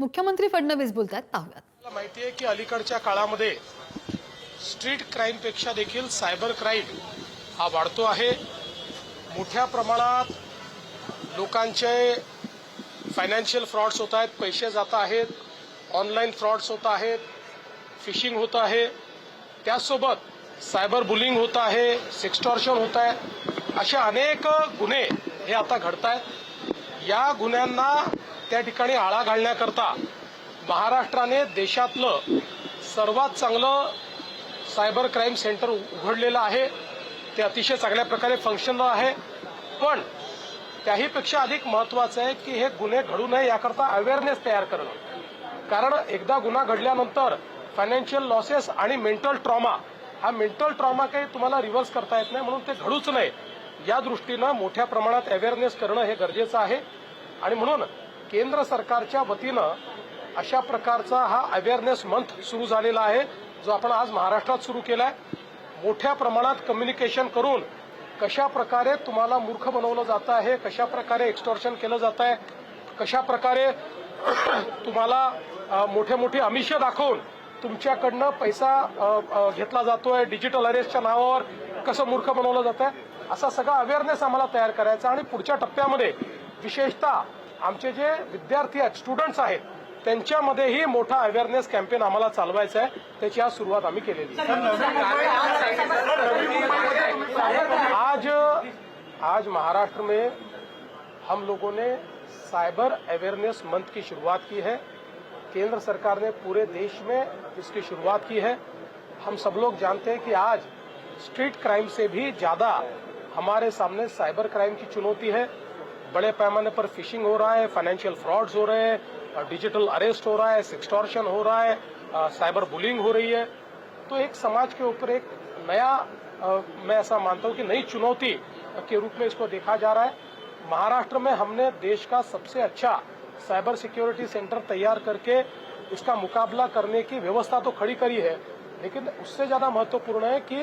मुख्यमंत्री फडणवीस बोलतात पाहूयात माहिती आहे की अलीकडच्या काळामध्ये स्ट्रीट क्राईमपेक्षा देखील सायबर क्राईम हा वाढतो आहे. मोठ्या प्रमाणात लोकांचे फायनान्शियल फ्रॉड्स होत आहेत पैसे जात आहेत ऑनलाईन फ्रॉड्स होत आहेत फिशिंग होत आहे. त्याचसोबत सायबर बुलिंग होत आहे सेक्स्टॉर्शन होत आहे. असे अनेक गुन्हे हे आता घडत आहेत या गुन्ह्यांना त्या ठिकाणी आळा घालण्याकरता महाराष्ट्राने देशातलं सर्वात चांगलं सायबर क्राईम सेंटर उघडलेलं आहे. ते अतिशय चांगल्या प्रकारे फंक्शनल आहे. पण त्याहीपेक्षा अधिक महत्वाचं आहे की हे गुन्हे घडू नये याकरता अवेअरनेस तयार करणं. कारण एकदा गुन्हा घडल्यानंतर फायनान्शियल लॉसेस आणि मेंटल ट्रॉमा हा मेंटल ट्रॉमा काही तुम्हाला रिव्हर्स करता येत नाही म्हणून ते घडूच नये. या दृष्टीनं मोठ्या प्रमाणात अवेअरनेस करणं हे गरजेचं आहे. आणि म्हणून केंद्र सरकारच्या वतीनं अशा प्रकारचा हा अवेअरनेस मंथ सुरू झालेला आहे जो आपण आज महाराष्ट्रात सुरू केलाय. मोठ्या प्रमाणात कम्युनिकेशन करून कशा प्रकारे तुम्हाला मूर्ख बनवलं जातं आहे कशा प्रकारे एक्स्टॉर्शन केलं जात आहे कशा प्रकारे तुम्हाला मोठे मोठे अमिष दाखवून तुमच्याकडनं पैसा घेतला जातोय डिजिटल अरेस्टच्या नावावर कसं मूर्ख बनवलं जात आहे असा सगळा अवेअरनेस आम्हाला तयार करायचा आणि पुढच्या टप्प्यामध्ये विशेषतः आमचे जे विद्यार्थी आहेत स्टुडंट्स आहेत, त्यांच्यामध्येही मोठा अवेअरनेस कॅम्पेन आम्हाला चालवायचा आहे. त्याची आज सुरुवात आम्ही केलेली आज आज महाराष्ट्र में हम लोगों ने साइबर अवेयरनेस मंथ की शुरुआत की है. केंद्र सरकार ने पूरे देश में इसकी शुरुआत की है. हम सब लोग जानते हैं कि आज स्ट्रीट क्राइम से भी ज़्यादा हमारे सामने साइबर क्राइम की चुनौती है. बड़े पैमाने पर फिशिंग हो रहा है फाइनेंशियल फ्रॉड्स हो रहे हैं डिजिटल अरेस्ट हो रहा है सिक्सटॉर्शन हो रहा है साइबर बुलिंग हो रही है। तो एक समाज के ऊपर एक नया मैं ऐसा मानता हूँ कि नई चुनौती के रूप में इसको देखा जा रहा है। महाराष्ट्र में हमने देश का सबसे अच्छा साइबर सिक्योरिटी सेंटर तैयार करके इसका मुकाबला करने की व्यवस्था तो खड़ी करी है, लेकिन उससे ज़्यादा महत्वपूर्ण है कि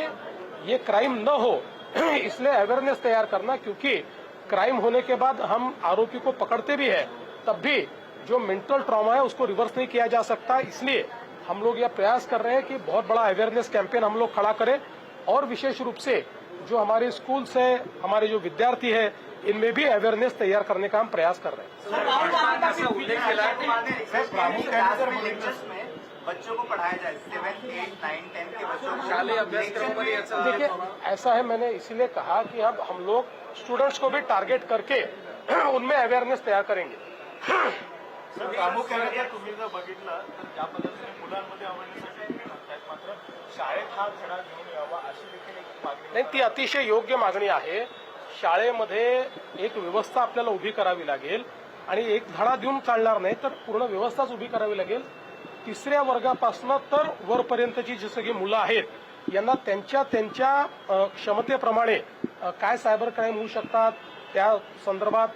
ये क्राइम न हो, इसलिए अवेयरनेस तैयार करना, क्योंकि क्राइम होने के बाद हम आरोपी को पकड़ते भी है तब भी जो मेंटल ट्रॉमा है उसको रिवर्स नहीं किया जा सकता। इसलिए हम लोग यह प्रयास कर रहे हैं कि बहुत बड़ा अवेयरनेस कैंपेन हम लोग खड़ा करें और विशेष रूप से जो हमारे स्कूल्स है हमारे जो विद्यार्थी है इनमें भी अवेयरनेस तैयार करने का हम प्रयास कर रहे हैं। बच्चों को पढ़ाया जाए। सेवन एट नाइन टेन के बच्चों को देखिए ऐसा है मैंने इसीलिए कहा कि अब हम लोग स्टूडेंट्स को भी टारगेट करके उनमें अवेयरनेस तैयार करेंगे। प्रामुख्याने जर तुम्ही जर बघितलं तर ज्या पद्धतीने मुलांमध्ये अवेअरनेससाठी म्हणतायत मात्र शाळेत हा धडा घेऊन यावा अशी देखील एक मागणी नाही ती अतिशय योग्य मागणी आहे. शाळेमध्ये एक व्यवस्था आपल्याला उभी करावी लागेल आणि एक धडा देऊन चालणार नाही तर पूर्ण व्यवस्थाच उभी करावी लागेल. तिसऱ्या वर्गापासून तर वरपर्यंतची जी सगळी मुलं आहेत यांना त्यांच्या त्यांच्या क्षमतेप्रमाणे काय सायबर क्राईम होऊ शकतात त्या संदर्भात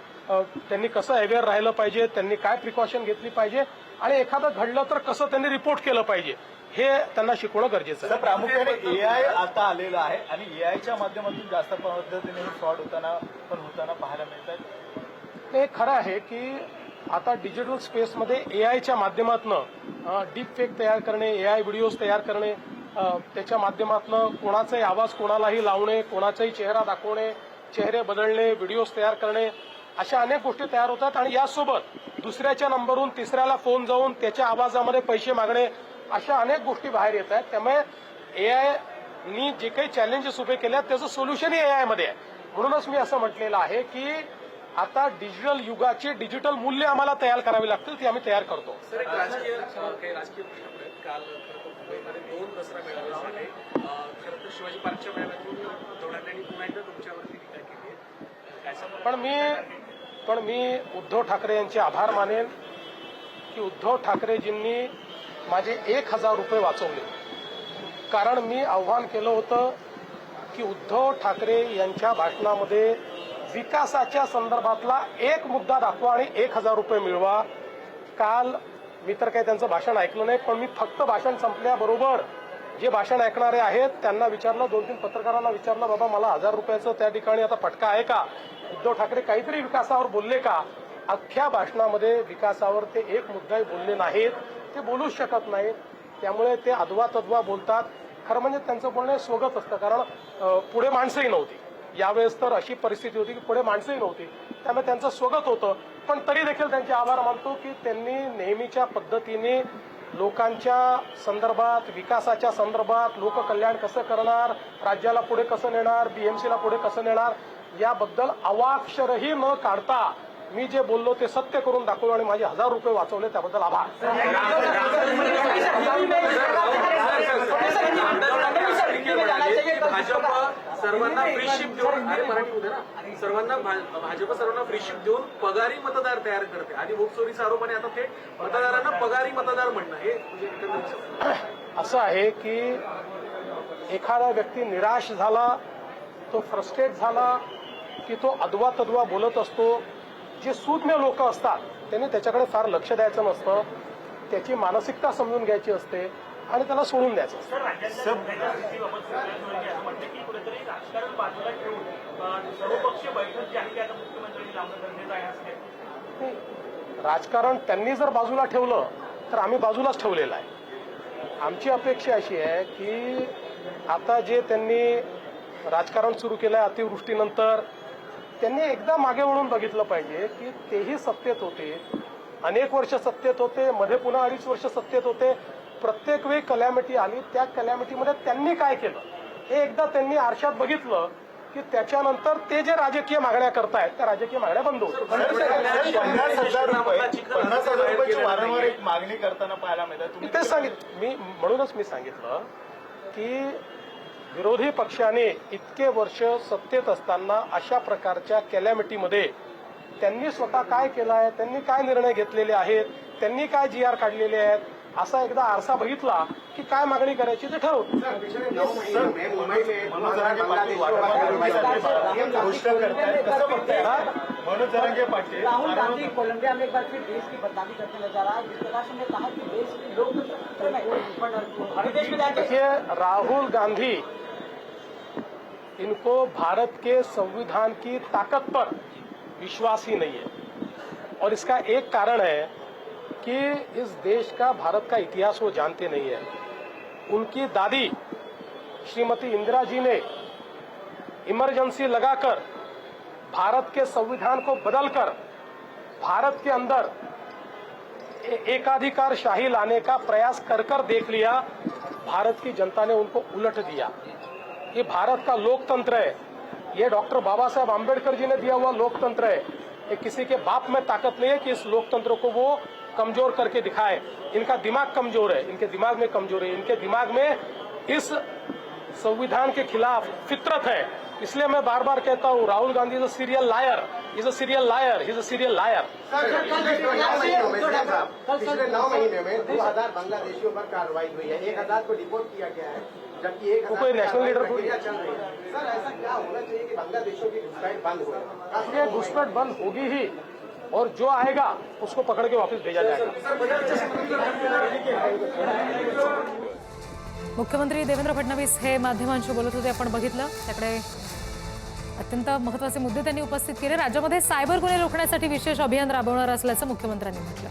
त्यांनी कसं अवेअर राहिलं पाहिजे त्यांनी काय प्रिकॉशन घेतली पाहिजे आणि एखादं घडलं तर कसं त्यांनी रिपोर्ट केलं पाहिजे हे त्यांना शिकवणं गरजेचं आहे. प्रामुख्याने एआय आता आलेलं आहे आणि एआयच्या माध्यमातून जास्त पद्धतीने फ्रॉड होताना पण होताना पाहायला मिळतात हे खरं आहे की आता डिजिटल स्पेसमध्ये ए आयच्या माध्यमातून डीप फेक तयार करणे ए आय व्हिडिओज तयार करणे त्याच्या माध्यमातून कोणाचाही आवाज कोणालाही लावणे कोणाचाही चेहरा दाखवणे चेहरे बदलणे व्हिडिओज तयार करणे अशा अनेक गोष्टी तयार होतात आणि यासोबत दुसऱ्याच्या नंबरहून तिसऱ्याला फोन जाऊन त्याच्या आवाजामध्ये पैसे मागणे अशा अनेक गोष्टी बाहेर येत आहेत. त्यामुळे ए आयनी जे काही चॅलेंजेस उभे केले आहेत त्याचं सोल्युशन ए आयमध्ये आहे. म्हणूनच मी असं म्हटलेलं आहे की आता डिजिटल युगाची डिजिटल मूल्य आम्हाला तयार करावी लागतील ती आम्ही तयार करतो. सर एक राजकीय काही राजकीय प्रश्न आहेत. काल खरं तर मुंबईमध्ये दोन दसरा मेळावे झाले. अं, खरं तर शिवाजी पार्कच्या मेळाव्यातून धोडांनी पुन्हा एकदा तुमच्यावरती टीका केली आहे. काय सांगाल? पण मी पण मी उद्धव ठाकरे यांचे आभार मानेन की उद्धव ठाकरेजींनी माझे एक हजार रुपये वाचवले. कारण मी आव्हान केलं होतं की उद्धव ठाकरे यांच्या भाषणामध्ये विकासाच्या संदर्भातला एक मुद्दा दाखवा आणि एक हजार रुपये मिळवा. काल मी तर काही त्यांचं भाषण ऐकलं नाही पण मी फक्त भाषण संपल्याबरोबर जे भाषण ऐकणारे आहेत त्यांना विचारलं दोन तीन पत्रकारांना विचारलं बाबा मला हजार रुपयाचं त्या ठिकाणी आता फटका आहे का? उद्धव ठाकरे काहीतरी विकासावर बोलले का? अख्ख्या भाषणामध्ये विकासावर ते एक मुद्दाही बोलले नाहीत. ते बोलूच शकत नाहीत. त्यामुळे ते अदवा तद्वा बोलतात. खरं म्हणजे त्यांचं बोलणं स्वगत असतं कारण पुढे माणसंही नव्हती. यावेळेस तर अशी परिस्थिती होती की पुढे माणसंही नव्हती त्यामुळे त्यांचं स्वगत होतं पण तरी देखील त्यांचे आभार मानतो की त्यांनी नेहमीच्या पद्धतीने लोकांच्या संदर्भात विकासाच्या संदर्भात लोककल्याण कसं करणार राज्याला पुढे कसं नेणार बीएमसीला पुढे कसं नेणार याबद्दल अवाक्षरही न काढता मी जे बोललो ते सत्य करून दाखवलं आणि माझे हजार रुपये वाचवले त्याबद्दल आभार सर्वांना फ्री शिप देऊन अरे मराठी होते ना सर्वांना भाजप सर्वांना फ्री शिप देऊन पगारी मतदार तयार करते. आधी वोट चोरीचा आरोप आणि आता थेट मतदारांना पगारी मतदार म्हणणं हे म्हणजे असं आहे की एखादा व्यक्ती निराश झाला तो फ्रस्ट्रेट झाला की तो अदवा तद्वा बोलत असतो जे सूज्ञ लोक असतात त्यांनी त्याच्याकडे फार लक्ष द्यायचं नसतं त्याची मानसिकता समजून घ्यायची असते आणि त्याला सोडून द्यायचं असतं सर राज्याच्या स्थितीबाबत सुप्रिया सुळे असं म्हणते की कुठेतरी राजकारण बाजूला ठेवून सर्वपक्षीय बैठक जी आहे ती आता मुख्यमंत्र्यांनी लावणं गरजेचं आहे असं राजकारण त्यांनी जर बाजूला ठेवलं तर आम्ही बाजूलाच ठेवलेलं आहे. आमची अपेक्षा अशी आहे की आता जे त्यांनी राजकारण सुरू केलं आहे अतिवृष्टीनंतर त्यांनी एकदा मागे वळून बघितलं पाहिजे की तेही सत्तेत होते. अनेक वर्ष सत्तेत होते मध्ये पुन्हा अडीच वर्ष सत्तेत होते. प्रत्येक वेळी कलॅमिटी आली त्या कलॅमिटीमध्ये त्यांनी काय केलं? हे एकदा त्यांनी आरशात बघितलं की त्याच्यानंतर ते जे राजकीय मागण्या करतायत त्या राजकीय मागण्या बंद होतात पन्नास हजार रुपये पन्नास हजार रुपयाची वारंवार एक मागणी करताना पाहायला मिळतात तेच सांगितलं मी म्हणूनच मी सांगितलं की विरोधी पक्षाने इतके वर्ष सत्तेत असताना अशा प्रकारच्या कॅलॅमिटीमध्ये त्यांनी स्वतः काय केलं आहे त्यांनी काय निर्णय घेतलेले आहेत त्यांनी काय जी आर काढलेले आहेत असा एकदा आरसा बघितला की काय मागणी करायची ते ठरवतो मनोज जरांगे पाटील राहुल गांधी कोलंबिया में एक बार फिर देश की बदनामी करने नजर आया जिस प्रकार से कहा कि देश की लोकतंत्र राहुल गांधी इनको भारत के संविधान की ताकत पर विश्वास ही नहीं है। और इसका एक कारण है कि इस देश का, भारत का इतिहास वो जानते नहीं है। उनकी दादी, श्रीमती इंदिरा जी ने इमरजेंसी लगाकर भारत के संविधान को बदलकर भारत के अंदर एकाधिकार शाही लाने का प्रयास कर कर देख लिया। भारत की जनता ने उनको उलट दिया ये भारत का लोकतंत्र है। ये डॉक्टर बाबा साहेब आम्बेडकर जी ने दिया हुआ लोकतंत्र है। ये किसी के बाप में ताकत नहीं है कि इस लोकतंत्र को वो कमज़ोर करके दिखाए। इनका दिमाग कमज़ोर है इनके दिमाग में कमज़ोर है इनके दिमाग में इस संविधान के खिलाफ फितरत है। इसलिए मैं बार बार कहता हूँ Rahul Gandhi is a serial liar is a serial liar is a serial liar पिछले नौ महीने में दो हज़ार बांग्लादेशियों पर कार्रवाई हुई है। एक हज़ार को डिपोर्ट किया गया है जबकि एक हज़ार कोई नेशनल लीडर। चल रही है। सर ऐसा क्या होना चाहिए कि बांग्लादेशियों की घुसपैठ बंद हो घुसपैठ बंद होगी ही। और जो आएगा उसको पकड़ के वापस भेजा जाएगा। मुख्यमंत्री देवेंद्र फडणवीस हे माध्यमांशी बोलत होते आपण बघितलं. त्याकडे अत्यंत महत्त्वाचे मुद्दे त्यांनी उपस्थित केले. राज्यामध्ये सायबर गुन्हे रोखण्यासाठी विशेष अभियान राबवणार असल्याचं मुख्यमंत्र्यांनी म्हटलं.